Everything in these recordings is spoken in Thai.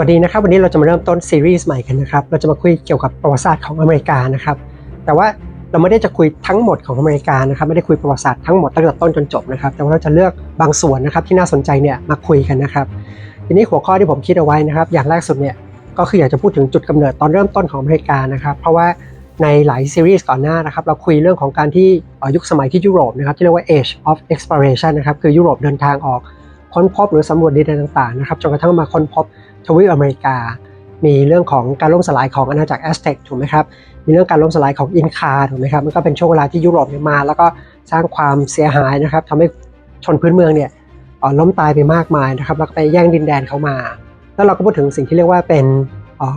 วัสดีนะครับ วันนี้เราจะมาเริ่มต้นซีรีส์ใหม่กันนะครับ เราจะมาคุยเกี่ยวกับประวัติศาสตร์ของอเมริกานะครับ แต่ว่าเราไม่ได้จะคุยทั้งหมดของอเมริกานะครับ ไม่ได้คุยประวัติศาสตร์ทั้งหมดตั้งแต่ต้นจนจบนะครับ แต่ว่าเราจะเลือกบางส่วนนะครับที่น่าสนใจเนี่ยมาคุยกันนะครับ ทีนี้หัวข้อที่ผมคิดเอาไว้นะครับ อย่างแรกสุดเนี่ยก็คืออยากจะพูดถึงจุดกำเนิดตอนเริ่มต้นของอเมริกานะครับ เพราะว่าในหลายซีรีส์ก่อนหน้านะครับ เราคุยเรื่องของการที่ยุคสมัยที่ยุโรปนะครับที่เรียกว่า age of exploration นะครับคือยุโรปเดินทางออกค้นพบหรือสำรวจดินแดนต่างๆนะครับจนกระทั่งมาค้นพบ ทวีปอเมริกา มีเรื่องของการล่มสลายของอาณาจักรแอสเท็กถูกไหมครับ มีเรื่องการล่มสลายของอินคาถูกไหมครับ มันก็เป็นช่วงเวลาที่ยุโรปมา แล้วก็สร้างความเสียหายนะครับทำให้ชนพื้นเมืองเนี่ยล้มตายไปมากมายนะครับ แล้วก็ไปแย่งดินแดนเขามา แล้วเราก็พูดถึงสิ่งที่เรียกว่าเป็น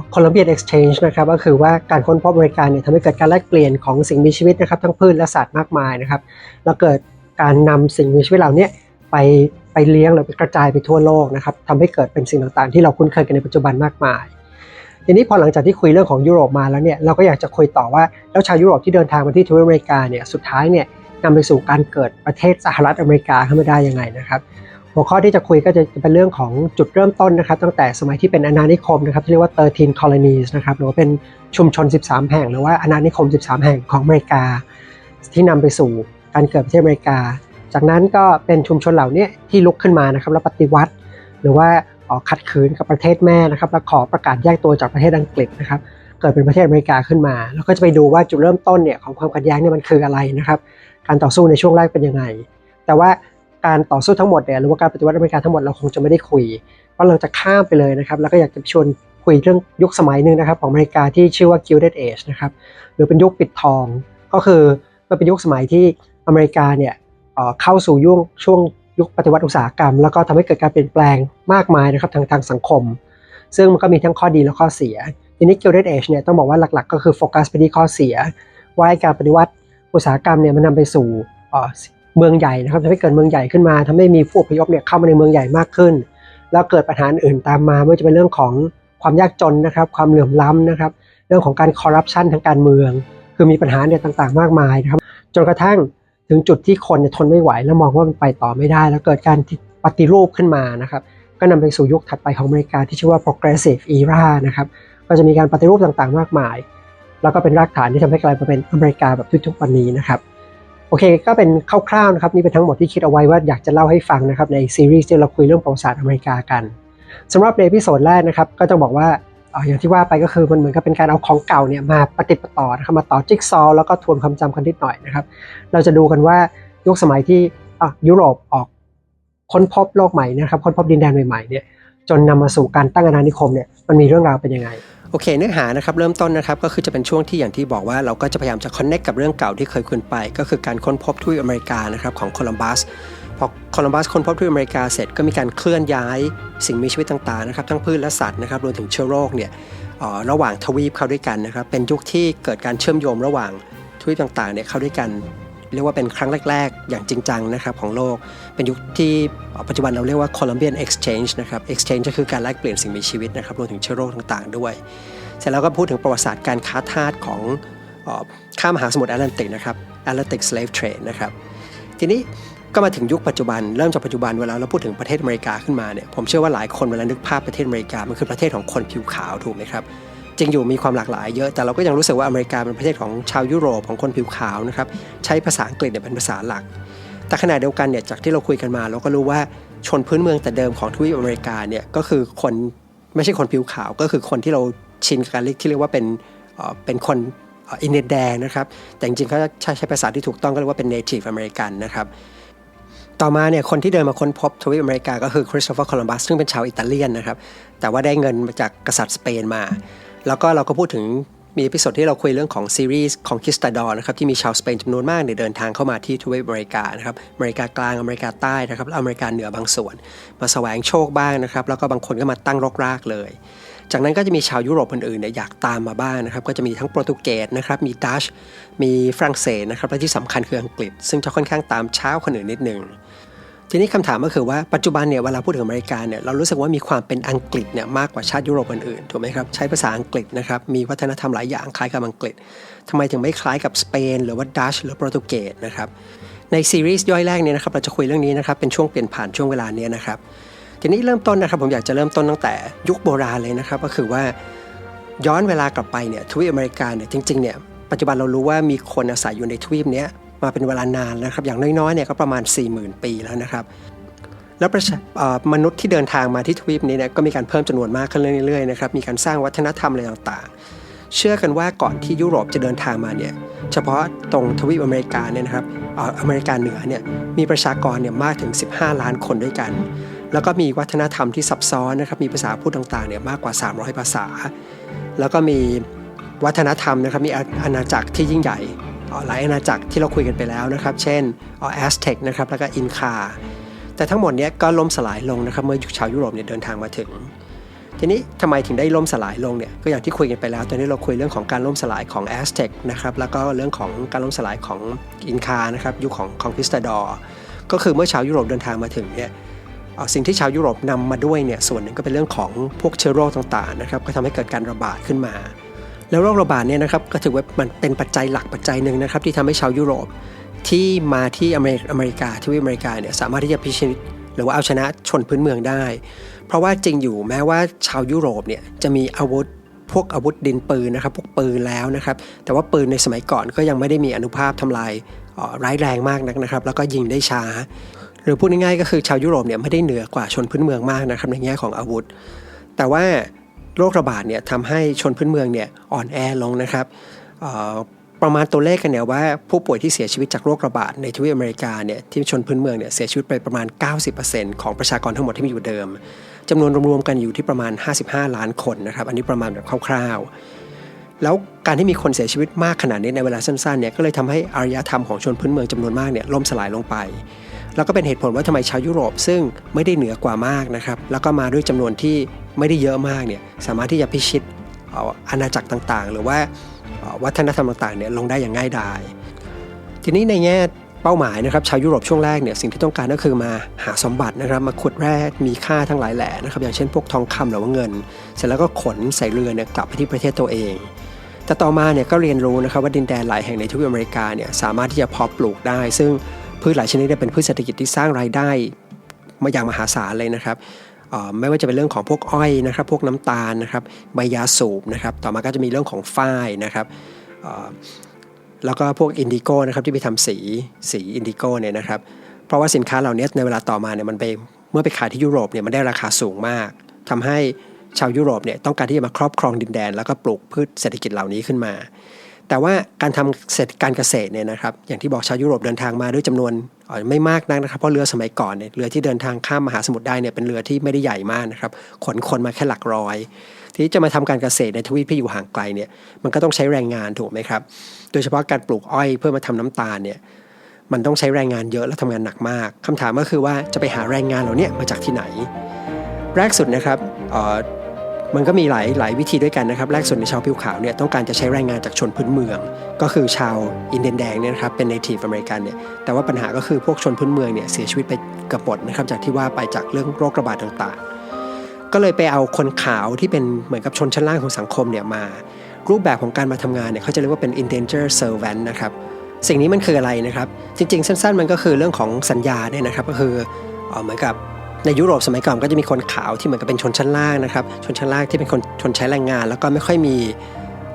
โคลัมเบียนเอ็กซ์ change นะครับก็คือว่าการค้นพบอเมริกาเนี่ยทำให้เกิดการแลกเปลี่ยนของสิ่งมีชีวิตนะครับทั้งพืชและสัตว์มากมายนะครับแล้วเกิดการนำสิ่งมีชีวิตเหล่านี้ ไปไปเลี้ยงหรือไปกระจายไปทั่วโลกนะครับทำให้เกิดเป็นสิ่งต่างๆ ที่เราคุ้นเคยกันในปัจจุบันมากมาย ทีนี้พอหลังจากที่คุยเรื่องของยุโรปมาแล้วเนี่ยเราก็อยากจะคุยต่อว่าแล้วชาวยุโรปที่เดินทางมาที่ทวีปอเมริกาเนี่ยสุดท้ายเนี่ยนำไปสู่การเกิดประเทศสหรัฐอเมริกาขึ้นมาได้ยังไงนะครับหัวข้อที่จะคุยก็จะเป็นเรื่องของจุดเริ่มต้นนะครับ ตั้งแต่สมัยที่เป็นอาณานิคมนะครับที่เรียกว่า 13 colonies นะครับหรือว่าเป็นชุมชน 13 แห่ง หรือว่าอาณานิคม 13 แห่งของอเมริกา ที่นำไปสู่การเกิดประเทศอเมริกา จากนั้นก็เป็นชุมชนเหล่านี้ที่ลุกขึ้นมานะครับแล้วปฏิวัติ หรือว่าออกขัดขืนกับประเทศแม่นะครับแล้วขอประกาศแยกตัวจากประเทศอังกฤษนะครับเกิดเป็นประเทศอเมริกาขึ้นมา แล้วก็จะไปดูว่าจุดเริ่มต้นเนี่ยของความขัดแย้งเนี่ยมันคืออะไรนะครับการต่อสู้ในช่วงแรกเป็นยังไง แต่ว่าการต่อสู้ทั้งหมดเนี่ยหรือว่าการปฏิวัติอเมริกาทั้งหมดเราคงจะไม่ได้คุยเพราะเราจะข้ามไปเลยนะครับแล้วก็อยากจะชวนคุยเรื่องยุคสมัยหนึ่งนะครับของอเมริกาที่ชื่อว่า Gilded Age นะครับหรือเป็นยุคปิดทองก็คือมันเป็นยุคสมัยที่อเมริกาเนี่ย เข้าสู่ยุคช่วงยุคปฏิวัติอุตสาหกรรม แล้วก็ทำให้เกิดการเปลี่ยนแปลงมากมายนะครับทางทางสังคม ซึ่งมันก็มีทั้งข้อดีและข้อเสียทีนี้ Gilded Age เนี่ยต้องบอกว่าหลักๆ ก็คือโฟกัสไปที่ข้อเสีย ว่าการปฏิวัติอุตสาหกรรมเนี่ยมันนำไปสู่เมืองใหญ่นะครับทำให้เกิดเมืองใหญ่ขึ้นมาทำให้มีผู้อพยพเนี่ยเข้ามาในเมืองใหญ่มากขึ้น แล้วเกิดปัญหาอื่นตามมาไม่ว่าจะเป็นเรื่องของความยากจนนะครับ ความเหลื่อมล้ำนะครับ เรื่องของการคอร์รัปชันทางการเมือง คือมีปัญหาเนี่ยต่างๆ มากมายนะครับ จนกระทั่ง ถึงจุดที่คนทนไม่ไหว แล้วมองว่ามันไปต่อไม่ได้ แล้วเกิดการปฏิรูปขึ้นมานะครับก็นำไปสู่ยุคถัดไปของอเมริกาที่ชื่อว่า progressive era นะครับก็จะมีการปฏิรูปต่างๆ มากมาย แล้วก็เป็นรากฐานที่ทำให้กลายมาเป็นอเมริกาแบบทุกๆวันนี้นะครับโอเคก็เป็นคร่าวๆนะครับนี่เป็นทั้งหมดที่คิดเอาไว้ว่าอยากจะเล่าให้ฟังนะครับในซีรีส์ที่เราคุยเรื่องประวัติศาสตร์อเมริกากันสำหรับในพิโซดแรกนะครับก็ต้องบอกว่า อ่ออย่างที่ว่าไปก็คือมันเหมือนกับเป็นการเอาของเก่าเนี่ยมาปฏิดประต่อนะครับมาต่อจิ๊กซอว์แล้วก็ทวนความจำกันนิดหน่อยนะครับ เราจะดูกันว่ายุคสมัยที่อะยุโรปออกค้นพบโลกใหม่นะครับค้นพบดินแดนใหม่ๆเนี่ยจนนำมาสู่การตั้งอาณานิคมเนี่ยมันมีเรื่องราวเป็นยังไงโอเคเนื้อหานะครับเริ่มต้นนะครับก็คือจะเป็นช่วงที่อย่างที่บอกว่าเราก็จะพยายามจะคอนเน c กกับเรื่องเก่าที่เคยคุยไป ก็คือการค้นพบทวีปอเมริกานะครับของโคลัมบัส อโคลัมบัสค้นพบทวีปอเมริกาเสร็จก็มีการเคลื่อนย้ายสิ่งมีชีวิตต่างๆนะครับทั้งพืชและสัตว์นะครับรวมถึงเชื้อโรคเนี่ยระหว่างทวีปเข้าด้วยกันนะครับเป็นยุคที่เกิดการเชื่อมโยงระหว่างทวีปต่างๆเนี่ยเข้าด้วยกัน เรียกว่าเป็นครั้งแรก ๆ อย่างจริงจังนะครับของโลก เป็นยุคที่ปัจจุบันเราเรียกว่า Columbian Exchange นะครับ Exchange ก็คือการแลกเปลี่ยนสิ่งมีชีวิตนะครับรวมถึงเชื้อโรคต่างๆ ด้วย เสร็จแล้วก็พูดถึงประวัติศาสตร์การค้าทาสของข้ามมหาสมุทรแอตแลนติกนะครับ Atlantic Slave Trade นะครับทีนี้ ก็มาถึงยุคปัจจุบันเริ่มจากปัจจุบันเวลาเราพูดถึงประเทศอเมริกาขึ้นมาเนี่ยผมเชื่อว่าหลายคนเวลานึกภาพประเทศอเมริกามันคือประเทศของคนผิวขาวถูกไหมครับจริงอยู่มีความหลากหลายเยอะแต่เราก็ยังรู้สึกว่าอเมริกาเป็นประเทศของชาวยุโรปของคนผิวขาวนะครับใช้ภาษาอังกฤษเนี่ยเป็นภาษาหลัก แต่ขณะเดียวกันเนี่ยจากที่เราคุยกันมาเราก็รู้ว่าชนพื้นเมืองแต่เดิมของทวีปอเมริกาเนี่ยก็คือคนไม่ใช่คนผิวขาวก็คือคนที่เราชินกับการเรียกที่เรียกว่าเป็นเป็นคนอินเดียแดงนะครับแต่จริงๆเขาใช้ใช้ภาษาที่ถูกต้องก็เรียกว่าเป็น native American นะครับ ต่อมาเนี่ยคนที่เดินมาค้นพบทวีปอเมริกาก็คือคริสโตเฟอร์โคลัมบัสซึ่งเป็นชาวอิตาเลียนนะครับ แต่ว่าได้เงินมาจากกษัตริย์สเปนมา แล้วก็เราก็พูดถึงมีพิสดที่เราคุยเรื่องของซีรีส์ของคิสตาดอร์นะครับที่มีชาวสเปนจำนวนมากเนี่ยเดินทางเข้ามาที่ทวีปอเมริกานะครับอเมริกากลางอเมริกาใต้นะครับและอเมริกาเหนือบางส่วน มาแสวงโชคบ้างนะครับแล้วก็บางคนก็มาตั้งรกรากเลย จากนั้นก็จะมีชาวยุโรปอื่นๆเนี่ยอยากตามมาบ้างนะครับก็จะมีทั้งโปรตุเกสนะครับมีดัชมีฝรั่งเศสนะครับและที่สำคัญคืออังกฤษ ซึ่งจะค่อนข้างตามเช้าคนอื่นนิดนึง ทีนี้คำถามก็คือว่าปัจจุบันเนี่ยเวลาพูดถึงอเมริกาเนี่ยเรารู้สึกว่ามีความเป็นอังกฤษเนี่ยมากกว่าชาติยุโรปอื่นๆถูกไหมครับใช้ภาษาอังกฤษนะครับมีวัฒนธรรมหลายอย่างคล้ายกับอังกฤษทำไมถึงไม่คล้ายกับสเปนหรือว่าดัชหรือโปรตุเกสนะครับในซีรีส์ย่อยแรกเนี่ยนะครับเราจะคุยเรื่องนี้นะครับเป็นช่วงเปลี่ยนผ่านช่วงเวลาเนี้นะครับทีนี้เริ่มต้นนะครับผมอยากจะเริ่มต้นตั้งแต่ยุคโบราณเลยนะครับก็คือว่าย้อนเวลากลับไปเนี่ยทวีปอเมริกาเนี่ยจริงๆเนี่ยปัจจุบันเรารู้ว่ามีคนอาศัยอยู่ในทวีปนี้ มาเป็นเวลานานนะครับ อย่างน้อยๆเนี่ยก็ประมาณ 40,000 ปีแล้วนะครับ แล้วประชามนุษย์ที่เดินทางมาที่ทวีปนี้เนี่ยก็มีการเพิ่มจำนวนมากขึ้นเรื่อยๆนะครับมีการสร้างวัฒนธรรมอะไรต่างๆ เชื่อกันว่าก่อนที่ยุโรปจะเดินทางมาเนี่ยเฉพาะตรงทวีปอเมริกาเนี่ยนะครับออเมริกาเหนือเนี่ยมีประชากรเนี่ยมากถึง 15 ล้านคนด้วยกัน แล้วก็มีวัฒนธรรมที่ซับซ้อนนะครับมีภาษาพูดต่างๆเนี่ยมากกว่า 300 ภาษา แล้วก็มีวัฒนธรรมนะครับมีอาณาจักรที่ยิ่งใหญ่ หลายอาณาจักรที่เราคุยกันไปแล้วนะครับ เช่นแอสเท็กนะครับแล้วก็อินคาแต่ทั้งหมดนี้ก็ล่มสลายลงนะครับเมื่อชาวยุโรปเนี่ยเดินทางมาถึง ทีนี้ทำไมถึงได้ล่มสลายลงเนี่ยก็อย่างที่คุยกันไปแล้ว ตอนนี้เราคุยเรื่องของการล่มสลายของแอสเท็กนะครับแล้วก็เรื่องของการล่มสลายของอินคานะครับยุคของคองคิสตาดอร์ก็คือเมื่อชาวยุโรปเดินทางมาถึงเนี่ยสิ่งที่ชาวยุโรปนำมาด้วยเนี่ยส่วนหนึ่งก็เป็นเรื่องของพวกเชื้อโรคต่างๆนะครับก็ทำให้เกิดการระบาดขึ้นมา แล้วโรคระบาดเนี่ยนะครับก็ถือว่ามันเป็นปัจจัยหลักปัจจัยหนึ่งนะครับที่ทำให้ชาวยุโรปที่มาที่อเมริอเมริกาที่วิปอเมริกาเนี่ยสามารถที่จะพิชิตหรือว่าเอาชนะชนพื้นเมืองได้ เพราะว่าจริงอยู่แม้ว่าชาวยุโรปเนี่ยจะมีอาวุธพวกอาวุธดินปืนนะครับพวกปืนแล้วนะครับ แต่ว่าปืนในสมัยก่อนก็ยังไม่ได้มีอนุภาพทำลายร้ายแรงมากนักนะครับ แล้วก็ยิงได้ช้า หรือพูดง่ายๆก็คือชาวยุโรปเนี่ยไม่ได้เหนือกว่าชนพื้นเมืองมากนะครับในแง่ของอาวุธ แต่ว่า โรคระบาดเนี่ยทำให้ชนพื้นเมืองเนี่ยอ่อนแอลงนะครับประมาณตัวเลขกันเนี่ยว่าผู้ป่วยที่เสียชีวิตจากโรคระบาดในทวีปอเมริกาเนี่ยที่ชนพื้นเมืองเนี่ยเสียชีวิตไปประมาณ 90%ของประชากรทั้งหมดที่มีอยู่เดิมจำนวนรวมๆกันอยู่ที่ประมาณ 55 ล้านคนนะครับ อันนี้ประมาณแบบคร่าวๆ แล้วการที่มีคนเสียชีวิตมากขนาดนี้ในเวลาสั้นๆเนี่ยก็เลยทำให้อารยธรรมของชนพื้นเมืองจำนวนมากเนี่ยล่มสลายลงไป แล้วก็เป็นเหตุผลว่าทำไมชาวยุโรปซึ่งไม่ได้เหนือกว่ามากนะครับแล้วก็มาด้วยจำนวนที่ ไม่ได้เยอะมากเนี่ยสามารถที่จะพิชิตอาณาจักรต่างๆ หรือว่าวัฒนธรรมต่างๆเนี่ยลงได้อย่างง่ายดายทีนี้ในแง่เป้าหมายนะครับชาวยุโรปช่วงแรกเนี่ยสิ่งที่ต้องการก็คือมาหาสมบัตินะครับมาขุดแร่มีค่าทั้งหลายแหล่นะครับอย่างเช่นพวกทองคำหรือว่าเงิน เสร็จแล้วก็ขนใส่เรือเนี่ยกลับไปที่ประเทศตัวเอง แต่ต่อมาเนี่ยก็เรียนรู้นะครับว่าดินแดนหลายแห่งในทวีปอเมริกาเนี่ยสามารถที่จะเพาะปลูกได้ ซึ่งพืชหลายชนิดเนี่ยเป็นพืชเศรษฐกิจที่สร้างรายได้มาอย่างมหาศาลเลยนะครับ ไม่ว่าจะเป็นเรื่องของพวกอ้อยนะครับ พวกน้ำตาลนะครับใบยาสูบนะครับ ต่อมาก็จะมีเรื่องของฝ้ายนะครับแล้วก็พวกอินดิโก้นะครับที่ไปทำสีสีอินดิโก้เนี่ยนะครับ เพราะว่าสินค้าเหล่านี้ในเวลาต่อมาเนี่ยมันไปเมื่อไปขายที่ยุโรปเนี่ยมันได้ราคาสูงมากทำให้ชาวยุโรปเนี่ยต้องการที่จะมาครอบครองดินแดน แล้วก็ปลูกพืชเศรษฐกิจเหล่านี้ขึ้นมา แต่ว่าการทำเศรษฐการเกษตรเนี่ยนะครับ อย่างที่บอกชาวยุโรปเดินทางมาด้วยจำนวนไม่มากนักนะครับ เพราะเรือสมัยก่อนเนี่ยเรือที่เดินทางข้ามมหาสมุทรได้เนี่ยเป็นเรือที่ไม่ได้ใหญ่มากนะครับ ขนคนมาแค่หลักร้อย ทีนี้จะมาทำการเกษตรในทวีปที่อยู่ห่างไกลเนี่ย มันก็ต้องใช้แรงงานถูกไหมครับ โดยเฉพาะการปลูกอ้อยเพื่อมาทำน้ำตาลเนี่ย มันต้องใช้แรงงานเยอะและทำงานหนักมากคำถามก็คือว่าจะไปหาแรงงานเหล่านี้มาจากที่ไหน แรกสุดนะครับ มันก็มีหลายหลายวิธีด้วยกันนะครับ แรกสุดในชาวผิวขาวเนี่ยต้องการจะใช้แรงงานจากชนพื้นเมือง ก็คือชาวอินเดียนแดงเนี่ยนะครับเป็น native อเมริกันเนี่ยแต่ว่าปัญหาก็คือพวกชนพื้นเมืองเนี่ยเสียชีวิตไปเกือบหมดนะครับจากที่ว่าไปจากเรื่องโรคระบาดต่างๆ ก็เลยไปเอาคนขาวที่เป็นเหมือนกับชนชั้นล่างของสังคมเนี่ยมา รูปแบบของการมาทำงานเนี่ยเขาจะเรียกว่าเป็น indenture servant นะครับสิ่งนี้มันคืออะไรนะครับ จริงๆ สั้นๆ มันก็คือเรื่องของสัญญาเนี่ยนะครับก็คือเหมือนกับ ในยุโรปสมัยก่อนก็จะมีคนขาวที่เหมือนกับเป็นชนชั้นล่างนะครับ ชนชั้นล่างที่เป็นคนชนใช้แรงงาน แล้วก็ไม่ค่อยมี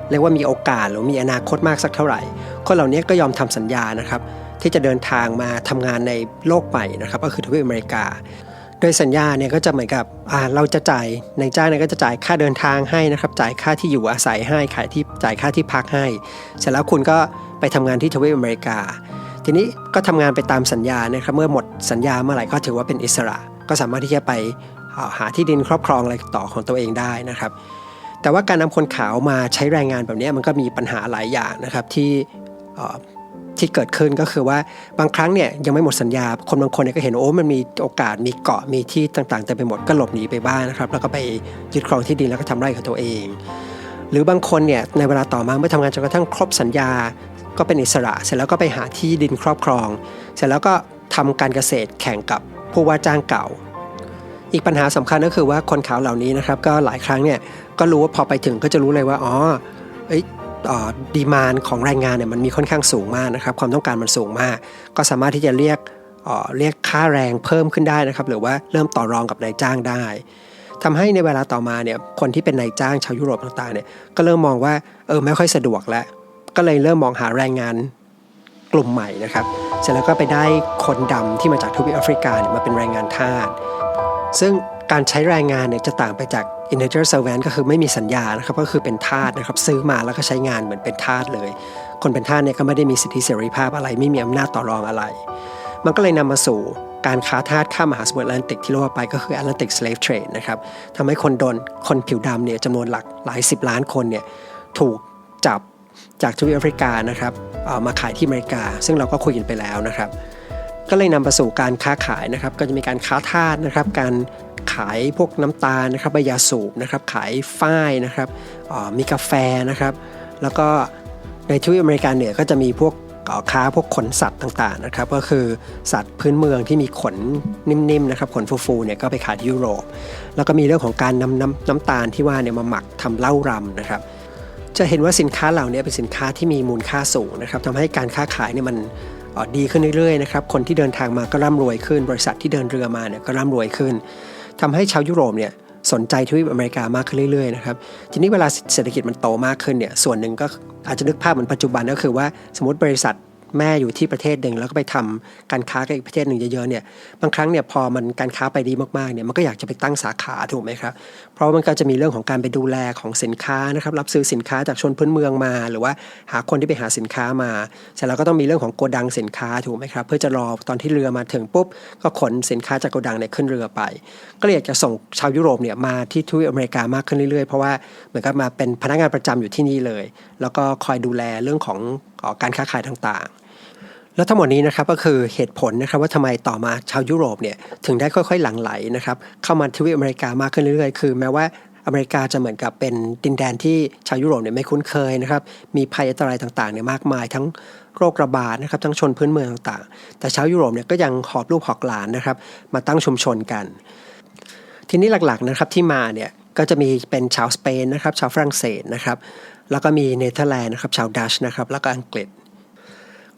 เรียกว่ามีโอกาสหรือมีอนาคตมากสักเท่าไหร่ คนเหล่านี้ก็ยอมทำสัญญานะครับ ที่จะเดินทางมาทำงานในโลกใหม่นะครับ ก็คือทวีปอเมริกา โดยสัญญาเนี่ยก็จะเหมือนกับเราจะจ่ายในจ้างเนี่ยก็จะจ่ายค่าเดินทางให้นะครับ จ่ายค่าที่อยู่อาศัยให้ขายที่จ่ายค่าที่พักให้ เสร็จแล้วคุณก็ไปทำงานที่ทวีปอเมริกา ทีนี้ก็ทำงานไปตามสัญญานะครับ เมื่อหมดสัญญาเมื่อไหร่ก็ถือว่าเป็นอิสระ ก็สามารถที่จะไปหาที่ดินครอบครองอะไรต่อของตัวเองได้นะครับ แต่ว่าการนำคนขาวมาใช้แรงงานแบบนี้มันก็มีปัญหาหลายอย่างนะครับที่ที่เกิดขึ้นก็คือว่าบางครั้งเนี่ยยังไม่หมดสัญญา คนบางคนเนี่ยก็เห็นโอ้มันมีโอกาสมีเกาะมีที่ต่างๆเต็มไปหมดก็หลบหนีไปบ้างนะครับ แล้วก็ไปยึดครองที่ดินแล้วก็ทำไร่ของตัวเอง หรือบางคนเนี่ยในเวลาต่อมาเมื่อทำงานจนกระทั่งครบสัญญา ก็เป็นอิสระ เสร็จแล้วก็ไปหาที่ดินครอบครอง เสร็จแล้วก็ทำการเกษตรแข่งกับ ผู้ว่าจ้างเก่า อีกปัญหาสำคัญก็คือว่าคนขาวเหล่านี้นะครับ ก็หลายครั้งเนี่ยก็รู้ว่าพอไปถึงก็จะรู้เลยว่าอ๋อเอ้ยดีมานของแรงงานเนี่ยมันมีค่อนข้างสูงมากนะครับ ความต้องการมันสูงมาก ก็สามารถที่จะเรียกเเรียกค่าแรงเพิ่มขึ้นได้นะครับ หรือว่าเริ่มต่อรองกับนายจ้างได้ทำให้ในเวลาต่อมาเนี่ยคนที่เป็นนายจ้างชาวยุโรปต่างๆเนี่ยก็เริ่มมองว่าเออไม่ค่อยสะดวกแล้วก็เลยเริ่มมองหาแรงงาน กลุ่มใหม่นะครับ เสร็จแล้วก็ไปได้คนดำที่มาจากทวีปแอฟริกาเนี่ยมาเป็นแรงงานทาสซึ่งการใช้แรงงานเนี่ยจะต่างไปจาก i n d e n t u r e servant ก็คือไม่มีสัญญานะครับก็คือเป็นทาสนะครับซื้อมาแล้วก็ใช้งานเหมือนเป็นทาสเลย คนเป็นทาสเนี่ยก็ไม่ได้มีสิทธิเสรีภาพอะไร ไม่มีอำนาจต่อรองอะไร มันก็เลยนำมาสู่การค้าทาสข้ามมหาสมุทรแอตแลนติกที่เรียกว่าไปก็คือ Atlantic Slave Trade นะครับทำให้คนโดนคนผิวดำเนี่ยจำนวนหลักหลายสิบล้านคนเนี่ยถูกจับ จากทวีปแอฟริกานะครับามาขายที่อเมริกา ซึ่งเราก็คุยกันไปแล้วนะครับ ก็เลยนำไปสู่การค้าขายนะครับ ก็จะมีการค้าทาสนะครับ การขายพวกน้ำตาลนะครับใบยาสูบนะครับ ขายฝ้ายนะครับมีกาแฟนะครับ แล้วก็ในทวีปอเมริกาเหนือก็จะมีพวกค้าพวกขนสัตว์ต่างๆนะครับ ก็คือสัตว์พื้นเมืองที่มีขนนิ่มๆนะครับขนฟูๆเนี่ยก็ไปขายที่ยุโรป แล้วก็มีเรื่องของการนำน้ำน้ำตาลที่ว่าเนี่ยมาหมักทำเหล้ารำนะครับ จะเห็นว่าสินค้าเหล่านี้เป็นสินค้าที่มีมูลค่าสูงนะครับทำให้การค้าขายเนี่ยมันออดีขึ้นเรื่อยๆนะครับคนที่เดินทางมาก็ร่ำรวยขึ้น บริษัทที่เดินเรือมาเนี่ยก็ร่ำรวยขึ้นทำให้ชาวยุโรปเนี่ยสนใจทวีปอเมริกามากขึ้นเรื่อยๆนะครับทีนี้เวลาเศรษฐกิจมันโตมากขึ้นเนี่ยส่วนหนึ่งก็อาจจะนึกภาพเหมือนปัจจุบันก็คือว่าสมมติบริษัท แม่อยู่ที่ประเทศหนึ่งแล้วก็ไปทำการค้ากับอีกประเทศหนึ่งเยอะๆเนี่ยบางครั้งเนี่ยพอมันการค้าไปดีมากๆเนี่ยมันก็อยากจะไปตั้งสาขาถูกไหมครับเพราะมันก็จะมีเรื่องของการไปดูแลของสินค้านะครับรับซื้อสินค้าจากชนพื้นเมืองมา หรือว่าหาคนที่ไปหาสินค้ามาเสร็จแล้วก็ต้องมีเรื่องของโกดังสินค้าถูกไหมครับเพื่อจะรอตอนที่เรือมาถึงปุ๊บก็ขนสินค้าจากโกดังเนี่ยขึ้นเรือไป ก็เลยอยากจะส่งชาวยุโรปเนี่ยมาที่ทวีปอเมริกามากขึ้นเรื่อยๆเพราะว่าเหมือนกับมาเป็นพนักงานประจำอยู่ที่นี่เลย แล้วก็คอยดูแลเรื่องของการค้าขายต่าง แล้วทั้งหมดนี้นะครับก็คือเหตุผลนะครับว่าทำไมต่อมาชาวยุโรปเนี่ยถึงได้ค่อยๆหลั่งไหลนะครับเข้ามาทวีปอเมริกามากขึ้นเรื่อยๆ คือแม้ว่าอเมริกาจะเหมือนกับเป็นดินแดนที่ชาวยุโรปเนี่ยไม่คุ้นเคยนะครับมีภัยอันตรายต่างๆเนี่ยมากมายทั้งโรคระบาดนะครับทั้งชนพื้นเมืองต่างๆ แต่ชาวยุโรปเนี่ยก็ยังหอบลูกหอบหลานนะครับมาตั้งชุมชนกัน ทีนี้หลักๆนะครับที่มาเนี่ยก็จะมีเป็นชาวสเปนนะครับชาวฝรั่งเศสนะครับแล้วก็มีเนเธอร์แลนด์นะครับชาวดัชนะครับแล้วก็อังกฤษ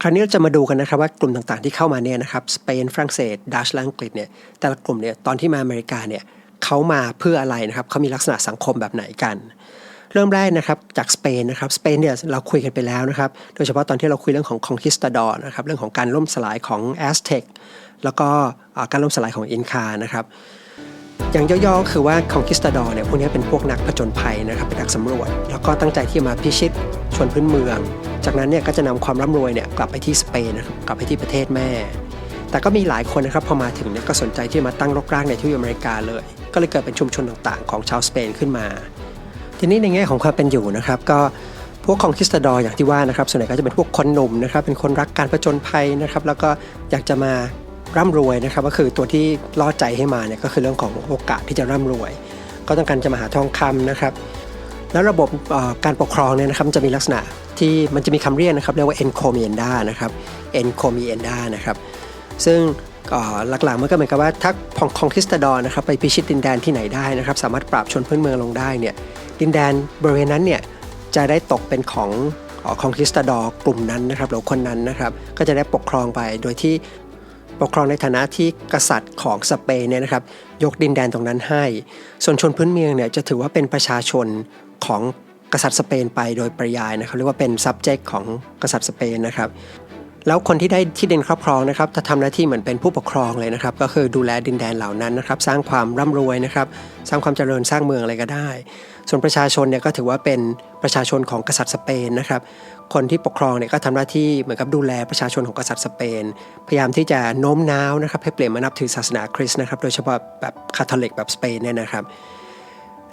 คราวนี้เราจะมาดูกันนะครับว่ากลุ่มต่างๆที่เข้ามาเนี่ยนะครับสเปนฝรั่งเศสดัชและอังกฤษเนี่ยแต่ละกลุ่มเนี่ยตอนที่มาอเมริกาเนี่ยเขามาเพื่ออะไรนะครับเขามีลักษณะสังคมแบบไหนกัน เริ่มแรกนะครับจากสเปนนะครับสเปนเนี่ยเราคุยกันไปแล้วนะครับโดยเฉพาะตอนที่เราคุยเรื่องของคอนคิสตาดอร์นะครับเรื่องของการล่มสลายของแอสเท็กแล้วก็การล่มสลายของอินคานะครับ อย่างย่อๆก็คือว่าคอนคิสตาดอร์เนี่ยพวกนี้เป็นพวกนักผจญภัยนะครับเป็นนักสำรวจ แล้วก็ตั้งใจที่จะมาพิชิตชนพื้นเมือง จากนั้นเนี่ยก็จะนำความร่ำรวยเนี่ยกลับไปที่สเปนนะครับกลับไปที่ประเทศแม่ แต่ก็มีหลายคนนะครับพอมาถึงเนี่ยก็สนใจที่จะมาตั้งรกรากในทวีปอเมริกาเลย ก็เลยเกิดเป็นชุมชนต่างๆ ของชาวสเปนขึ้นมา ทีนี้ในแง่ของความเป็นอยู่นะครับก็พวกคองคิสตาดอร์อย่างที่ว่านะครับส่วนใหญ่ก็จะเป็นพวกคนหนุ่มนะครับเป็นคนรักการผจญภัยนะครับแล้วก็อยากจะมา ร่ำรวยนะครับก็คือตัวที่ล่อใจให้มาเนี่ยก็คือเรื่องของโอกาสที่จะร่ำรวย ก็ต้องการจะมาหาทองคำนะครับ แล้วระบบการปกครองเนี่ยนะครับจะมีลักษณะที่มันจะมีคำเรียกนะครับเรียกว่า encomienda นะครับ encomienda นะครับซึ่งหลักๆมันก็เหมือนกับว่าถ้าคองคิสตาดอร์นะครับไปพิชิตดินแดนที่ไหนได้นะครับ สามารถปราบชนพื้นเมืองลงได้เนี่ยดินแดนบริเวณนั้นเนี่ยจะได้ตกเป็นของคองคิสตาดอร์กลุ่มนั้นนะครับหรือคนนั้นนะครับ ก็จะได้ปกครองไปโดยที่ ปกครองในฐานะที่กษัตริย์ของสเปนเนี่ยนะครับยกดินแดนตรงนั้นให้ ส่วนชนพื้นเมืองเนี่ยจะถือว่าเป็นประชาชนของกษัตริย์สเปนไปโดยปริยายนะครับเรียกว่าเป็น subject ของกษัตริย์สเปนนะครับ แล้วคนที่ได้ที่ดินครอบครองนะครับจะทำหน้าที่เหมือนเป็นผู้ปกครองเลยนะครับ ก็คือดูแลดินแดนเหล่านั้นนะครับ สร้างความร่ำรวยนะครับ สร้างความเจริญสร้างเมืองอะไรก็ได้ ส่วนประชาชนเนี่ยก็ถือว่าเป็นประชาชนของกษัตริย์สเปนนะครับ คนที่ปกครองเนี่ยก็ทำหน้าที่เหมือนกับดูแลประชาชนของกษัตริย์สเปน พยายามที่จะโน้มน้าวนะครับให้เปลี่ยนมานับถือศาสนาคริสต์นะครับ โดยเฉพาะแบบคาทอลิกแบบสเปนเนี่ยนะครับ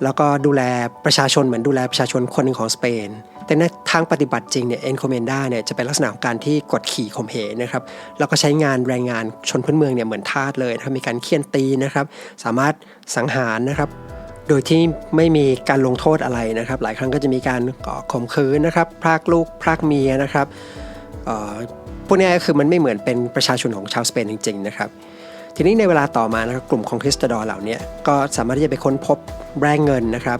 แล้วก็ดูแลประชาชนเหมือนดูแลประชาชนคนหนึ่งของสเปน แต่ในทางปฏิบัติจริงเนี่ยเอ็นโคเมนดาเนี่ยจะเป็นลักษณะของการที่กดขี่ข่มเหงนะครับ แล้วก็ใช้งานแรงงานชนพื้นเมืองเนี่ยเหมือนทาสเลยนะครับมีการเคี่ยนตีนะครับ สามารถสังหารนะครับ โดยที่ไม่มีการลงโทษอะไรนะครับ หลายครั้งก็จะมีการก่อข่มขืนนะครับพรากลูกพรากเมียนะครับพวกนี้ก็คือมันไม่เหมือนเป็นประชาชนของชาวสเปนจริงๆนะครับ ทีนี้ในเวลาต่อมานะครับกลุ่มคอนคริสตดอร์เหล่านี้ก็สามารถที่จะไปค้นพบแร่เงินนะครับ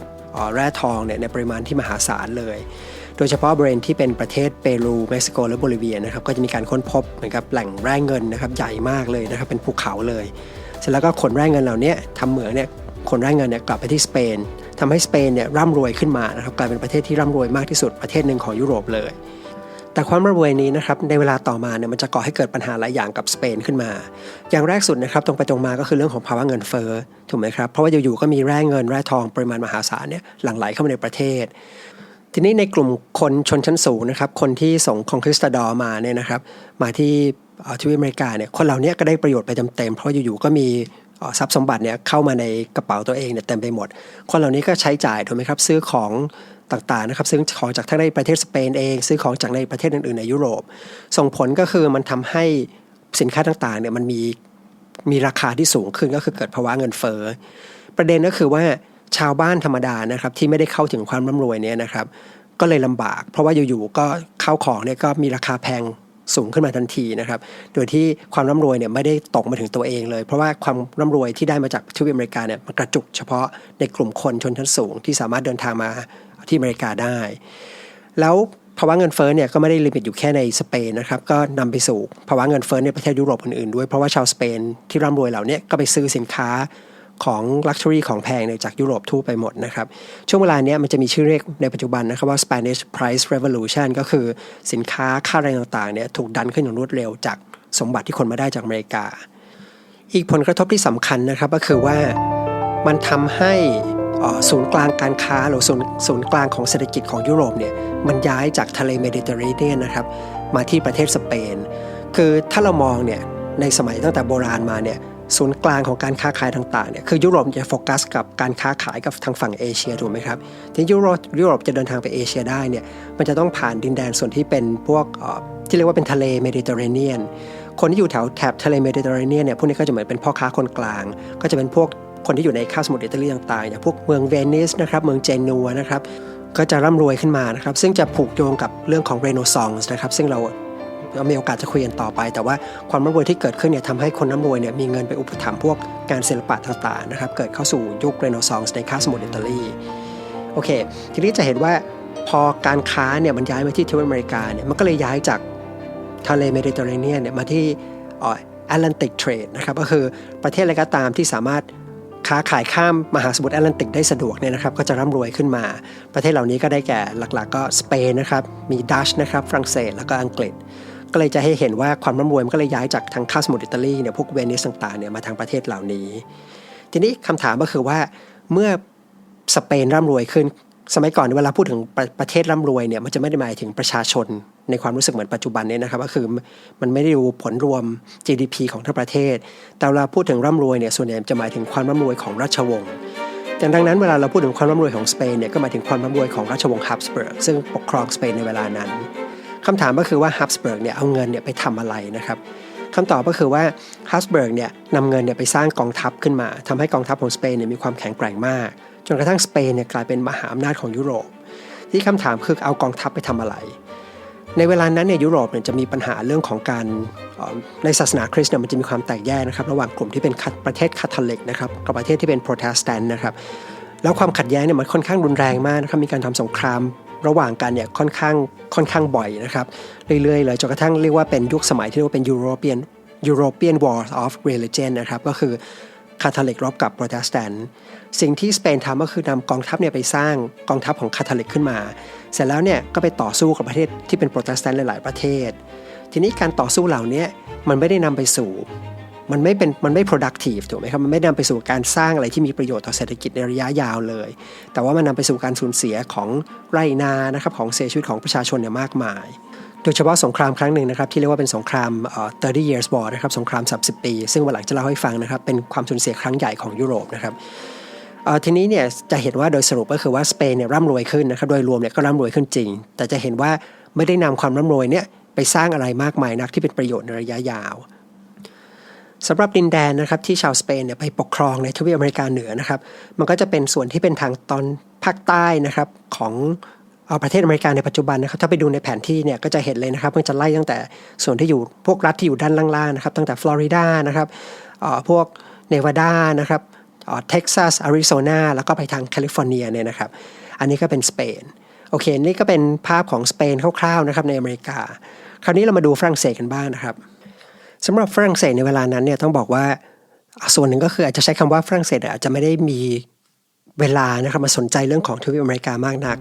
แร่ทองเนี่ยในปริมาณที่มหาศาลเลย โดยเฉพาะบริเวณที่เป็นประเทศเปรูเม็กซิโกและโบลิเวียนะครับก็จะมีการค้นพบเหมือนกับแหล่งแร่เงินนะครับใหญ่มากเลยนะครับเป็นภูเขาเลย เสร็จแล้วก็ขนแร่เงินเหล่านี้ทำเหมืองเนี่ยขนแร่เงินเนี่ยกลับไปที่สเปนทำให้สเปนเนี่ยร่ำรวยขึ้นมานะครับกลายเป็นประเทศที่ร่ำรวยมากที่สุดประเทศหนึ่งของยุโรปเลย แต่ความร่ำรวยนี้นะครับในเวลาต่อมาเนี่ยมันจะก่อให้เกิดปัญหาหลายอย่างกับสเปนขึ้นมา อย่างแรกสุดนะครับตรงไปตรงมาก็คือเรื่องของภาวะเงินเฟ้อถูกไหมครับเพราะว่าอยู่ๆก็มีแร่เงินแร่ทองปริมาณมหาศาลเนี่ยหลั่งไหลเข้ามาในประเทศ ทีนี้ในกลุ่มคนชนชั้นสูงนะครับคนที่ส่งคองคริสตาดอมาเนี่ยนะครับมาที่ออทวีปอเมริกาเนี่ยคนเหล่านี้ก็ได้ประโยชน์ไปเต็มๆเพราะอยู่ๆก็มีทรัพย์สมบัติเนี่ยเข้ามาในกระเป๋าตัวเองเนี่ยเต็มไปหมด คนเหล่านี้ก็ใช้จ่ายถูกไหมครับซื้อของ ต่างๆนะครับซื้อของจากทั้งในประเทศสเปนเอง ซื้อของจากในประเทศอื่นๆในยุโรป ส่งผลก็คือมันทำให้สินค้าต่างๆเนี่ยมันมีมีราคาที่สูงขึ้นก็คือเกิดภาวะเงินเฟ้อประเด็นก็คือว่าชาวบ้านธรรมดานะครับที่ไม่ได้เข้าถึงความร่ำรวยเนี่ยนะครับ ก็เลยลำบาก เพราะว่าอยู่ๆก็เข้าของเนี่ยก็มีราคาแพงสูงขึ้นมาทันทีนะครับ โดยที่ความร่ำรวยเนี่ยไม่ได้ตกมาถึงตัวเองเลย เพราะว่าความร่ำรวยที่ได้มาจากทวีปอเมริกาเนี่ยมันกระจุกเฉพาะในกลุ่มคนชนชั้นสูงที่สามารถเดินทางมา ที่อเมริกาได้ แล้วภาวะเงินเฟ้อเนี่ยก็ไม่ได้ลิมิตอยู่แค่ในสเปนนะครับก็นำไปสู่ภาวะเงินเฟ้อในประเทศยุโรปอื่นๆด้วยเพราะว่าชาวสเปนที่ร่ำรวยเหล่านี้ก็ไปซื้อสินค้าของลักชัวรี่ของแพงเนี่ยจากยุโรปทั่วไปหมดนะครับ ช่วงเวลาเนี้ยมันจะมีชื่อเรียกในปัจจุบันนะครับว่า Spanish Price Revolution ก็คือสินค้าค่าแรงต่างๆเนี่ยถูกดันขึ้นอย่างรวดเร็วจากสมบัติที่คนมาได้จากอเมริกา อีกผลกระทบที่สำคัญนะครับก็คือว่ามันทำให้ ศูนย์กลางการค้าหรือศูนย์ศูนย์กลางของเศรษฐกิจของยุโรปเนี่ยมันย้ายจากทะเลเมดิเตอร์เรเนียนนะครับมาที่ประเทศสเปน คือถ้าเรามองเนี่ยในสมัยตั้งแต่โบราณมาเนี่ยศูนย์กลางของการค้าขายต่างๆเนี่ยคือยุโรปจะโฟกัสกับการค้าขายกับทางฝั่งเอเชียถูกไหมครับที่ยุโรปยุโรปจะเดินทางไปเอเชียได้เนี่ยมันจะต้องผ่านดินแดนส่วนที่เป็นพวกที่เรียกว่าเป็นทะเลเมดิเตอร์เรเนียนคนที่อยู่แถวแถบทะเลเมดิเตอร์เรเนียนเนี่ยพวกนี้ก็จะเหมือนเป็นพ่อค้าคนกลาง ก็จะเป็นพวก คนที่อยู่ในคาบสมุทรอิตาลีต่างๆอย่างพวกเมืองเวนิสนะครับเมืองเจนัวนะครับก็จะร่ำรวยขึ้นมานะครับซึ่งจะผูกโยงกับเรื่องของเรโนซองส์นะครับซึ่งเราเรามีโอกาสจะคุยกันต่อไป แต่ว่าความร่ำรวยที่เกิดขึ้นเนี่ยทำให้คนร่ำรวยเนี่ยมีเงินไปอุปถัมภ์พวกงานศิลปะต่างๆนะครับเกิดเข้าสู่ยุคเรโนซองส์ในคาบสมุทรอิตาลีโอเค ทีนี้จะเห็นว่าพอการค้าเนี่ยมันย้ายมาที่ทวีปอเมริกาเนี่ยมันก็เลยย้ายจากทะเลเมดิเตอร์เรเนียนเนี่ยมาที่แอตแลนติกเทรดนะครับก็คือประเทศอะไรก็ตามที่สามารถ ค้าขายข้ามมหาสมุทรแอตแลนติกได้สะดวกเนี่ยนะครับก็จะร่ำรวยขึ้นมา ประเทศเหล่านี้ก็ได้แก่หลักๆ ก็สเปนนะครับมีดัชนะครับฝรั่งเศสแล้วก็อังกฤษ ก็เลยจะให้เห็นว่าความร่ำรวยมันก็เลยย้ายจากทางคาสมุทรอิตาลีเนี่ยพวกเวนิสต่างๆเนี่ยมาทางประเทศเหล่านี้ ทีนี้คำถามก็คือว่าเมื่อสเปนร่ำรวยขึ้น สมัยก่อนเวลาพูดถึงประประเทศร่ำรวยเนี่ยมันจะไม่ได้หมายถึงประชาชน ในความรู้สึกเหมือนปัจจุบันเนี่ยนะครับ ก็คือมันไม่ได้ดูผลรวม GDP ของทั้งประเทศ แต่เวลาพูดถึงร่ำรวยเนี่ยส่วนใหญ่จะหมายถึงความร่ำรวยของราชวงศ์ดังนั้นเวลาเราพูดถึงความร่ำรวยของสเปนเนี่ยก็หมายถึงความร่ำรวยของราชวงศ์ฮับสเบิร์กซึ่งปกครองสเปนในเวลานั้นคำถามก็คือว่าฮับสเบิร์กเนี่ยเอาเงินเนี่ยไปทำอะไรนะครับคำตอบก็คือว่าฮับสเบิร์กเนี่ยนำเงินเนี่ยไปสร้างกองทัพขึ้นมาทำให้กองทัพของสเปนเนี่ยมีความแข็งแกร่งมาก จนกระทั่งสเปนเนี่ยกลายเป็นมหาอำนาจของยุโรป ที่คำถามคือเอากองทัพไปทำอะไร ในเวลานั้นเนี่ยยุโรปเนี่ยจะมีปัญหาเรื่องของการในศาสนาคริสต์เนี่ยมันจะมีความแตกแยกนะครับระหว่างกลุ่มที่เป็นคัทประเทศคาทอลิกนะครับกับประเทศที่เป็นโปรเตสแตนต์นะครับแล้วความขัดแย้งเนี่ยมันค่อนข้างรุนแรงมากนะครับมีการทำสงครามระหว่างกันเนี่ยค่อนข้างค่อนข้างบ่อยนะครับเรื่อยๆเลยจนกระทั่งเรียกว่าเป็นยุคสมัยที่เรียกว่าเป็น European European Wars of Religion นะครับก็คือ คาทอลิกรบกับโปรเตสแตนต์สิ่งที่สเปนทำก็คือนำกองทัพเนี่ยไปสร้างกองทัพของคาทอลิกขึ้นมา เสร็จแล้วเนี่ยก็ไปต่อสู้กับประเทศที่เป็นโปรเตสแตนต์หลาย ๆ ประเทศ ทีนี้การต่อสู้เหล่านี้มันไม่ได้นำไปสู่มันไม่เป็นมันไม่ productive ถูกไหมครับ มันไม่นำไปสู่การสร้างอะไรที่มีประโยชน์ต่อเศรษฐกิจในระยะยาวเลย แต่ว่ามันนำไปสู่การสูญเสียของไรนานะครับของเสียชีวิตของประชาชนเนี่ยมากมาย ดยเฉพาะสงครามครั้งหนึ่งนะครับที่เรียกว่าเป็นสงคราม30 years war นะครับสงคราม 30 ปี ซึ่งวันหลังจะเล่าให้ฟังนะครับเป็นความสูญเสียครั้งใหญ่ของยุโรปนะครับทีนี้เนี่ยจะเห็นว่าโดยสรุปก็คือว่าสเปนเนี่ยร่ำรวยขึ้นนะครับโดยรวมเนี่ยก็ร่ำรวยขึ้นจริง แต่จะเห็นว่าไม่ได้นำความร่ำรวยเนี่ยไปสร้างอะไรมากมายนักที่เป็นประโยชน์ในระยะยาวสำหรับดินแดนนะครับที่ชาวสเปนเนี่ยไปปกครองในทวีปอเมริกาเหนือนะครับ มันก็จะเป็นส่วนที่เป็นทางตอนภาคใต้นะครับของ ประเทศอเมริกาในปัจจุบันนะครับถ้าไปดูในแผนที่เนี่ยก็จะเห็นเลยนะครับมันจะไล่ตั้งแต่ส่วนที่อยู่พวกรัฐที่อยู่ด้านล่างๆนะครับตั้งแต่ฟลอริดานะครับพวกเนวาดานะครับเท็กซัสอาริโซนาแล้วก็ไปทางแคลิฟอร์เนียเนี่ยนะครับอันนี้ก็เป็นสเปนโอเคนี่ก็เป็นภาพของสเปนคร่าวๆนะครับในอเมริกา คราวนี้เรามาดูฝรั่งเศสกันบ้างนะครับสำหรับฝรั่งเศสในเวลานั้นเนี่ยต้องบอกว่าส่วนหนึ่งก็คืออาจจะใช้คำว่าฝรั่งเศสอาจจะไม่ได้มี เวลานะครับมาสนใจเรื่องของทวีปอเมริกามากนัก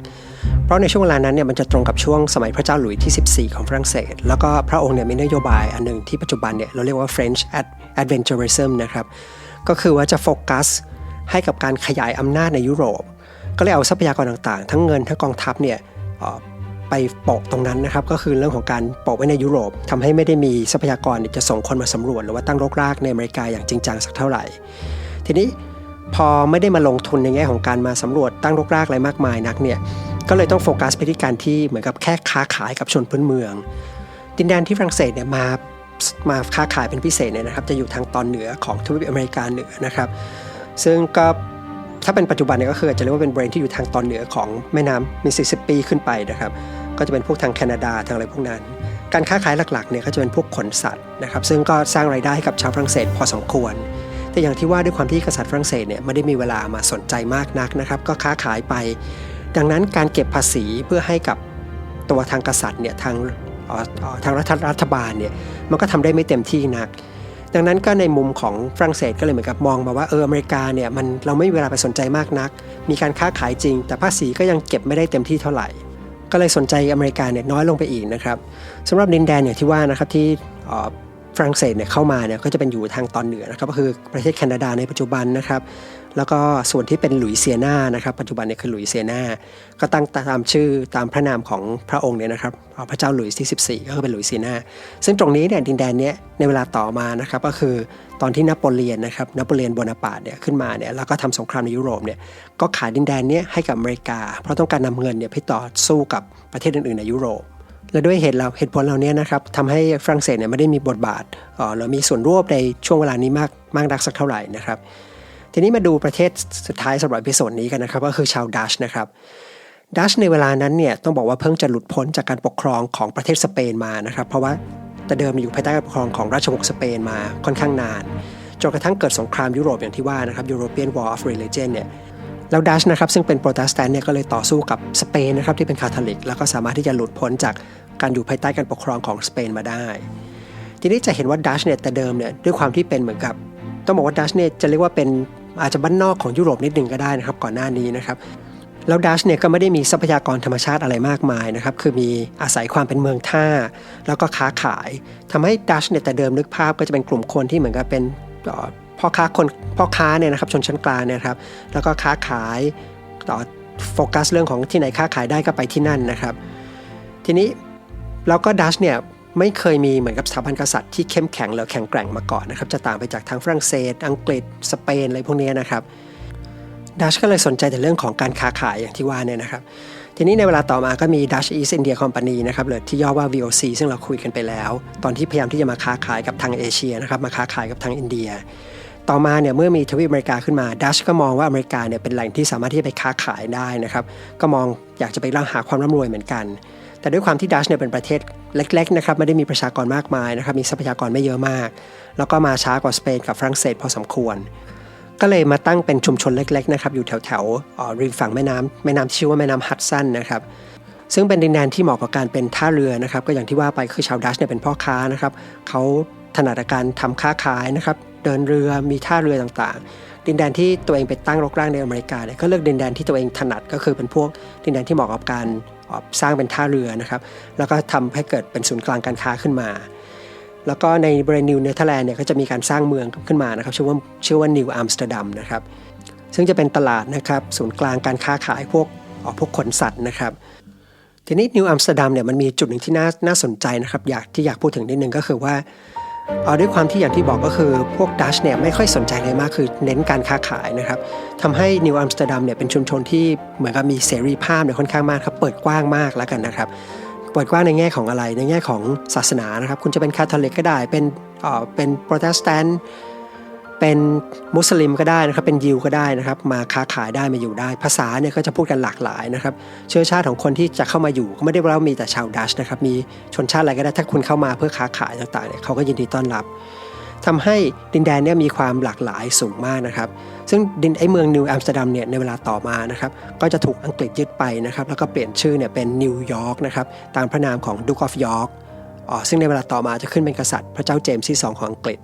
เพราะในช่วงเวลานั้นเนี่ยมันจะตรงกับช่วงสมัยพระเจ้าหลุยส์ที่ 14 ของฝรั่งเศส แล้วก็พระองค์เนี่ยมีนโยบายอันหนึ่งที่ปัจจุบันเนี่ยเราเรียกว่า French Adventurism นะครับก็คือว่าจะโฟกัสให้กับการขยายอำนาจในยุโรป ก็เลยเอาทรัพยากรต่างๆ ทั้งเงินทั้งกองทัพเนี่ยไปโปะตรงนั้นนะครับก็คือเรื่องของการโปะไว้ในยุโรปทำให้ไม่ได้มีทรัพยากรจะส่งคนมาสำรวจ หรือว่าตั้งรกรากในอเมริกาอย่างจริงจังสักเท่าไหร่ ทีนี้ พอไม่ได้มาลงทุนในแง่ของการมาสำรวจตั้งรกรากอะไรมากมายนักเนี่ยก็เลยต้องโฟกัสไปที่การที่เหมือนกับแค่ค้าขายกับชนพื้นเมือง ดินแดนที่ฝรั่งเศสเนี่ยมามาค้าขายเป็นพิเศษเนี่ยนะครับ จะอยู่ทางตอนเหนือของทวีปอเมริกาเหนือนะครับ ซึ่งก็ถ้าเป็นปัจจุบันเนี่ยก็คือจจะเรียกว่าเป็นบริเวณที่อยู่ทางตอนเหนือของแม่น้ำมิสซิสซิปปีขึ้นไปนะครับ ก็จะเป็นพวกทางแคนาดาทางอะไรพวกนั้น การค้าขายหลักๆเนี่ยก็จะเป็นพวกขนสัตว์นะครับ ซึ่งก็สร้างรายได้ให้กับชาวฝรั่งเศสพอสมควร แต่อย่างที่ว่าด้วยความที่กษัตริย์ฝรั่งเศสเนี่ยไม่ได้มีเวลามาสนใจมากนักนะครับ ก็ค้าขายไป ดังนั้นการเก็บภาษีเพื่อให้กับตัวทางกษัตริย์เนี่ยทางทางรัฐรัฐบาลเนี่ยมันก็ทำได้ไม่เต็มที่นัก ดังนั้นก็ในมุมของฝรั่งเศสก็เลยเหมือนกับมองมาว่าเอออเมริกาเนี่ยมันเราไม่มีเวลาไปสนใจมากนัก มีการค้าขายจริง แต่ภาษีก็ยังเก็บไม่ได้เต็มที่เท่าไหร่ ก็เลยสนใจอเมริกาเนี่ยน้อยลงไปอีกนะครับสำหรับดินแดนอย่างที่ว่านะครับที่ ฝรั่งเศสเนี่ยเข้ามาเนี่ยก็จะเป็นอยู่ทางตอนเหนือนะครับก็คือประเทศแคนาดาในปัจจุบันนะครับ แล้วก็ส่วนที่เป็นหลุยเซียนานะครับ ปัจจุบันเนี่ยคือหลุยเซียนาก็ตั้งตามชื่อตามพระนามของพระองค์เนี่ยนะครับพระเจ้าหลุยส์ที่ 14 ก็คือเป็นหลุยเซียนาซึ่งตรงนี้เนี่ยดินแดนเนี้ยในเวลาต่อมานะครับก็คือตอนที่นโปเลียนนะครับนโปเลียนโบนาปาร์ตเนี่ยขึ้นมาเนี่ยแล้วก็ทำสงครามในยุโรปเนี่ยก็ขายดินแดนเนี้ยให้กับอเมริกา เพราะต้องการนำเงินเนี่ยไปต่อสู้กับประเทศอื่นๆในยุโรป และด้วยเหตุเราเหตุผลเหล่านี้นะครับทำให้ฝรั่งเศสเนี่ยไม่ได้มีบทบาทอ่อหรือมีส่วนร่วมในช่วงเวลานี้มากมากนักสักเท่าไหร่นะครับ ทีนี้มาดูประเทศสุดท้ายสำหรับพิโซดนี้กันนะครับ ก็คือชาวดัชนะครับดัชในเวลานั้นเนี่ยต้องบอกว่าเพิ่งจะหลุดพ้นจากการปกครองของประเทศสเปนมานะครับเพราะว่าแต่เดิมอยู่ภายใต้การปกครองของราชวงศ์สเปนมาค่อนข้างนานจนกระทั่งเกิดสงครามยุโรปอย่างที่ว่านะครับ European War of Religion เนี่ย แล้วดัชนะครับซึ่งเป็นโปรตสแตนต์เนี่ยก็เลยต่อสู้กับสเปนนะครับที่เป็นคาทอลิก แล้วก็สามารถที่จะหลุดพ้นจากการอยู่ภายใต้การปกครองของสเปนมาได้ ทีนี้จะเห็นว่าดัชเนี่ยแต่เดิมเนี่ยด้วยความที่เป็นเหมือนกับ ต้องบอกว่าดัชเนี่ยจะเรียกว่าเป็นอาจจะบ้านนอกของยุโรปนิดหนึ่งก็ได้นะครับก่อนหน้านี้นะครับแล้วดัชเนี่ยก็ไม่ได้มีทรัพยากรธรรมชาติอะไรมากมายนะครับ คือมีอาศัยความเป็นเมืองท่า แล้วก็ค้าขายทำให้ดัชเนี่ยแต่เดิมนึกภาพก็จะเป็นกลุ่มคนที่เหมือนกับเป็น พ่อค้าคนพ่อค้าเนี่ยนะครับชนชั้นกลางเนี่ยครับแล้วก็ค้าขายต่อโฟกัสเรื่องของที่ไหนค้าขายได้ก็ไปที่นั่นนะครับ ทีนี้แล้วก็ดัชเนี่ยไม่เคยมีเหมือนกับสถาบันกษัตริย์ที่เข้มแข็งหรือแข็งแกร่งมาก่อนนะครับจะต่างไปจากทางฝรั่งเศส อังกฤษสเปนอะไรพวกนี้นะครับดัชก็เลยสนใจแต่เรื่องของการค้าขายอย่างที่ว่าเนี่ยนะครับ ทีนี้ในเวลาต่อมาก็มี Dutch East India Company นะครับหรือที่ย่อว่า VOC ซึ่งเราคุยกันไปแล้ว ตอนที่พยายามที่จะมาค้าขายกับทางเอเชียนะครับมาค้าขายกับทางอินเดีย ต่อมาเนี่ยเมื่อมีทวีปอเมริกาขึ้นมาดัชก็มองว่าอเมริกาเนี่ยเป็นแหล่งที่สามารถที่จะไปค้าขายได้นะครับก็มองอยากจะไปร่างหาความร่ำรวยเหมือนกัน แต่ด้วยความที่ดัชเนี่ยเป็นประเทศเล็กๆนะครับไม่ได้มีประชากรมากมายนะครับมีทรัพยากรไม่เยอะมาก แล้วก็มาช้ากว่าสเปนกับฝรั่งเศสพอสมควร ก็เลยมาตั้งเป็นชุมชนเล็กๆนะครับอยู่แถวๆริมฝั่งแม่น้ำแม่น้ำที่ชื่อว่าแม่น้ำฮัดสันนะครับซึ่งเป็นดินแดนที่เหมาะกับการเป็นท่าเรือนะครับก็อย่างที่ว่าไปคือชาวดัชเนี่ยเป็นพ่อค้านะครับเขาถนัดการทำค้าขายนะครับ เดินเรือมีท่าเรือต่างๆ ดินแดนที่ตัวเองไปตั้งรกรากในอเมริกาเนี่ยก็เลือกดินแดนที่ตัวเองถนัดก็คือเป็นพวกดินแดนที่เหมาะกับการสร้างเป็นท่าเรือนะครับ แล้วก็ทำให้เกิดเป็นศูนย์กลางการค้าขึ้นมา แล้วก็ในบริเวณนิวเนเธอร์แลนด์เนี่ยก็จะมีการสร้างเมืองขึ้นมานะครับชื่อว่าชื่อว่านิวอัมสเตอร์ดัมนะครับซึ่งจะเป็นตลาดนะครับศูนย์กลางการค้าขายพวกเอ่อพวกขนสัตว์นะครับทีนี้นิวอัมสเตอร์ดัมเนี่ยมันมีจุดหนึ่งที่น่าน่าสนใจนะครับอยากที่อยากพูดถึงนิดนึงก็คือว่า เอาด้วยความที่อย่างที่บอกก็คือพวกดัชเนี่ยไม่ค่อยสนใจเลยมากคือเน้นการค้าขายนะครับทำให้นิวอัมสเตอร์ดัมเนี่ยเป็นชุมชนที่เหมือนกับมีเสรีภาพเนี่ยค่อนข้างมากครับเปิดกว้างมากแล้วกันนะครับเปิดกว้างในแง่ของอะไรในแง่ของศาสนานะครับคุณจะเป็นคาทอลิกก็ได้เป็นเอ่อเป็นโปรเตสแตนต์ เป็นมุสลิมก็ได้นะครับเป็นยิวก็ได้นะครับ มาค้าขายได้มาอยู่ได้ ภาษาเนี่ยก็จะพูดกันหลากหลายนะครับ เชื้อชาติของคนที่จะเข้ามาอยู่ก็ไม่ได้ว่ามีแต่ชาวดัชนะครับ มีชนชาติอะไรก็ได้ถ้าคุณเข้ามาเพื่อค้าขายต่างๆเนี่ยเขาก็ยินดีต้อนรับทำให้ดินแดนเนี่ยมีความหลากหลายสูงมากนะครับ ซึ่งดินไอเมืองนิวอัมสเตอร์ดัมเนี่ยในเวลาต่อมานะครับก็จะถูกอังกฤษยึดไปนะครับแล้วก็เปลี่ยนชื่อเนี่ยเป็นนิวยอร์กนะครับตามพระนามของดุกออฟยอร์กซึ่งในเวลาต่อมาจะขึ้นเป็นกษัตริย์พระเจ้าเจมส์ที่2ของอังกฤษ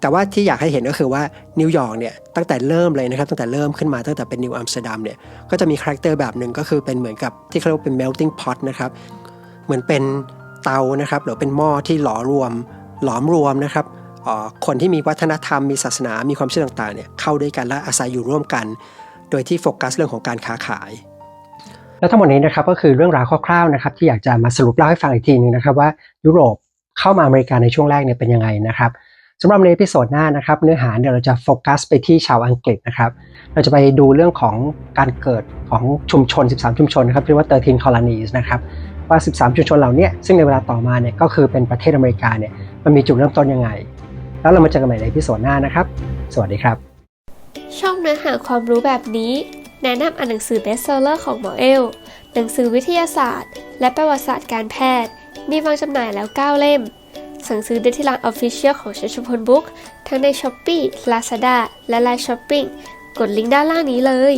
แต่ว่าที่อยากให้เห็นก็คือว่านิวยอร์กเนี่ยตั้งแต่เริ่มเลยนะครับตั้งแต่เริ่มขึ้นมาตั้งแต่เป็นนิวอัมสเตอร์ดัมเนี่ยก็จะมีคาแรคเตอร์แบบหนึ่งก็คือเป็นเหมือนกับที่เขาเรียกว่าเป็น melting pot นะครับเหมือนเป็นเตานะครับหรือเป็นหม้อที่หล่อรวม หลอมรวมนะครับคนที่มีวัฒนธรรมมีศาสนา มีความเชื่อต่างๆเนี่ยเข้าด้วยกันและอาศัยอยู่ร่วมกัน โดยที่โฟกัสเรื่องของการค้าขาย และทั้งหมดนี้นะครับก็คือเรื่องราวคร่าวๆนะครับที่อยากจะมาสรุปเล่าให้ฟังอีกทีหนึงนะครับว่ายุโรปเข้ามาอเมริกาในช่วงแรกเนี่ยเป็นยังไงนะครับ สำหรับในพิโซดหน้านะครับเนื้อหาเนี่ยเราจะโฟกัสไปที่ชาวอังกฤษนะครับ เราจะไปดูเรื่องของการเกิดของชุมชน 13 ชุมชนนะครับเรียกว่า 13 colonies นะครับว่า 13 ชุมชนเหล่านี้ซึ่งในเวลาต่อมาเนี่ยก็คือเป็นประเทศอเมริกาเนี่ยมันมีจุดเริ่มต้นยังไง แล้วเรามาเจอกันใหม่ในพิโซดหน้านะครับ สวัสดีครับ ช่องเนื้อหาความรู้แบบนี้ แนะนำอ่านหนังสือเบสเซอร์ของหมอเอลหนังสือวิทยาศาสตร์ และประวัติศาสตร์การแพทย์ มีวางจำหน่ายแล้ว 9 เล่ม สั่งซื้อได้ที่ร้านออฟฟิเชียลของชัชพลบุ๊กทั้งใน s h อ p e e Lazada และ Line Shopping กดลิงก์ด้านล่างนี้เลย